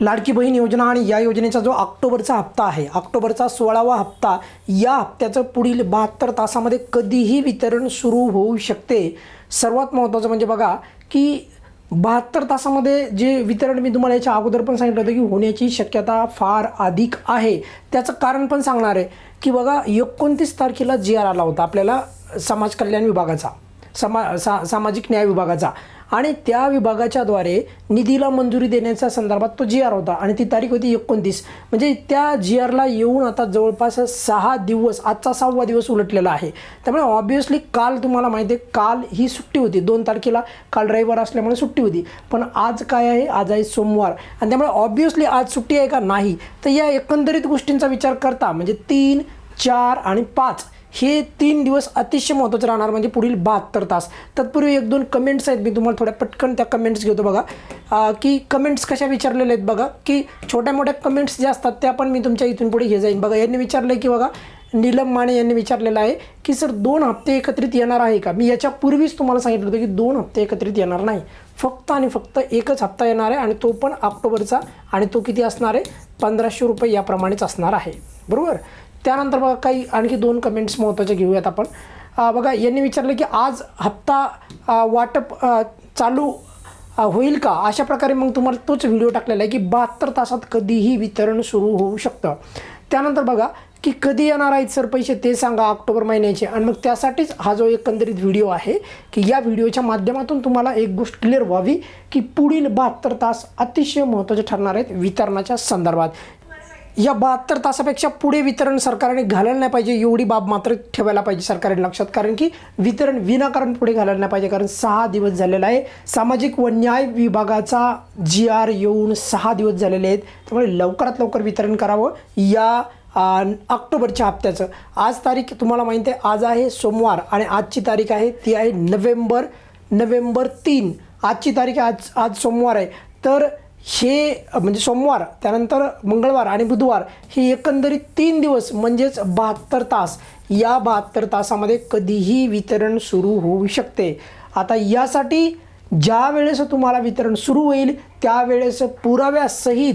लाडकी बहीण योजना आणि या योजनेचा जो ऑक्टोबरचा हप्ता आहे ऑक्टोबरचा सोळावा हप्ता या हप्त्याचं पुढील बहात्तर तासामध्ये कधीही वितरण सुरू होऊ शकते. सर्वात महत्त्वाचं म्हणजे बघा की बहात्तर तासामध्ये जे वितरण मी तुम्हाला याच्या अगोदर पण सांगितलं होतं की होण्याची शक्यता फार अधिक आहे. त्याचं कारण पण सांगणार आहे की बघा एकोणतीस तारखेला जी आर आला होता आपल्याला समाज कल्याण विभागाचा. समा सा सामाजिक न्याय विभागाचा. आणि त्या विभागाच्याद्वारे निधीला मंजुरी देण्याच्या संदर्भात तो जी आर होता. आणि ती तारीख होती एकोणतीस. म्हणजे त्या जी आरला येऊन आता जवळपास सहा दिवस आजचा सहावा दिवस उलटलेला आहे. त्यामुळे ऑब्वियसली काल तुम्हाला माहिती आहे काल ही सुट्टी होती. दोन तारखेला काल रविवार असल्यामुळे सुट्टी होती. पण आज काय आहे? आज आहे सोमवार. आणि त्यामुळे ऑब्वियसली आज सुट्टी आहे का? नाही. तर या एकंदरीत गोष्टींचा विचार करता म्हणजे तीन चार आणि पाच. हे तीन दिवस अतिशय महत्त्वाचे राहणार म्हणजे पुढील बहात्तर तास. तत्पूर्वी एक दोन कमेंट्स आहेत मी तुम्हाला थोड्या पटकन त्या कमेंट्स घेतो बघा. की कमेंट्स कशा विचारलेल्या आहेत बघा की छोट्या मोठ्या कमेंट्स ज्या असतात त्या पण मी तुमच्या इथून पुढे घे जाईन. बघा यांनी विचारलं की बघा नीलम माने यांनी विचारलेलं आहे की सर दोन हप्ते एकत्रित येणार आहे का? मी याच्यापूर्वीच तुम्हाला सांगितलं होतं की दोन हप्ते एकत्रित येणार नाही. फक्त आणि फक्त एकच हप्ता येणार आहे आणि तो पण ऑक्टोबरचा आणि तो किती असणार आहे? पंधराशे रुपये याप्रमाणेच असणार आहे. बरोबर? त्यानंतर बघा काही आणखी दोन कमेंट्स महत्त्वाचे घेऊयात आपण. बघा यांनी विचारलं की आज हप्ता वाटप चालू होईल का? अशा प्रकारे मग तुम्हाला तोच व्हिडिओ टाकलेला आहे की बहात्तर तासात कधीही वितरण सुरू होऊ शकतं. त्यानंतर बघा की कधी येणार आहेत सर पैसे ते सांगा ऑक्टोबर महिन्याचे. आणि मग त्यासाठीच हा जो एकंदरीत व्हिडिओ आहे की या व्हिडिओच्या माध्यमातून तुम्हाला एक गोष्ट क्लिअर व्हावी की पुढील बहात्तर तास अतिशय महत्त्वाचे ठरणार आहेत वितरणाच्या संदर्भात. या बहात्तर तासापेक्षा पुढे वितरण सरकारने घालायला नाही पाहिजे एवढी बाब मात्र ठेवायला पाहिजे सरकारने लक्षात. कारण की वितरण विनाकारण पुढे घालायला नाही पाहिजे कारण सहा दिवस झालेला आहे. सामाजिक व न्याय विभागाचा जी आर येऊन सहा दिवस झालेले आहेत. त्यामुळे लवकरात लवकर वितरण करावं या ऑक्टोबरच्या हप्त्याचं. आज तारीख तुम्हाला माहिती आहे आज आहे सोमवार आणि आजची तारीख आहे ती आहे नोव्हेंबर नोव्हेंबर तीन. आजची तारीख आज आज सोमवार आहे. तर हे म्हणजे सोमवार त्यानंतर मंगळवार आणि बुधवार हे एकंदरीत तीन दिवस म्हणजेच बहात्तर तास या बहात्तर तासामध्ये कधीही वितरण सुरू होऊ शकते. आता यासाठी ज्या वेळेस तुम्हाला वितरण सुरू होईल त्यावेळेस पुराव्यासहित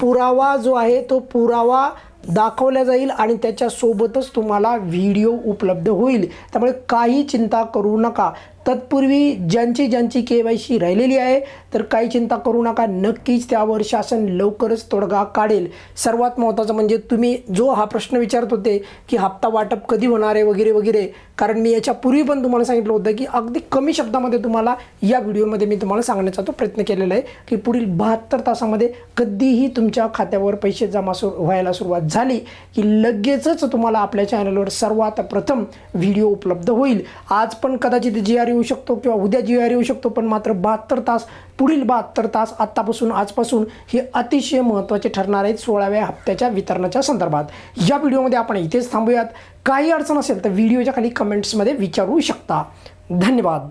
पुरावा जो आहे तो पुरावा दाखवला जाईल आणि त्याच्यासोबतच तुम्हाला व्हिडिओ उपलब्ध होईल. त्यामुळे काही चिंता करू नका. तत्पूर्वी ज्यांची ज्यांची के वाय सी राहिलेली आहे तर काही चिंता करू नका. नक्कीच त्यावर शासन लवकरच तोडगा काढेल. सर्वात महत्त्वाचं म्हणजे तुम्ही जो हा प्रश्न विचारत होते की हप्ता वाटप कधी होणार आहे वगैरे वगैरे. कारण मी याच्यापूर्वी पण तुम्हाला सांगितलं होतं की अगदी कमी शब्दामध्ये तुम्हाला या व्हिडिओमध्ये मी तुम्हाला सांगण्याचा तो प्रयत्न केलेला आहे की पुढील बहात्तर तासामध्ये कधीही तुमच्या खात्यावर पैसे जमा सु व्हायला सुरुवात झाली की लगेचच तुम्हाला आपल्या चॅनलवर सर्वात प्रथम व्हिडिओ उपलब्ध होईल. आज पण कदाचित जी आर येऊ शकतो किंवा उद्या जी येऊ शकतो पण मात्र बहात्तर तास पुढील बहात्तर तास आत्तापासून आजपासून हे अतिशय महत्त्वाचे ठरणार आहेत सोळाव्या हप्त्याच्या वितरणाच्या संदर्भात. या व्हिडिओमध्ये आपण इथेच थांबूयात. काही अडचण असेल तर व्हिडिओच्या खाली कमेंट्समध्ये विचारू शकता. धन्यवाद.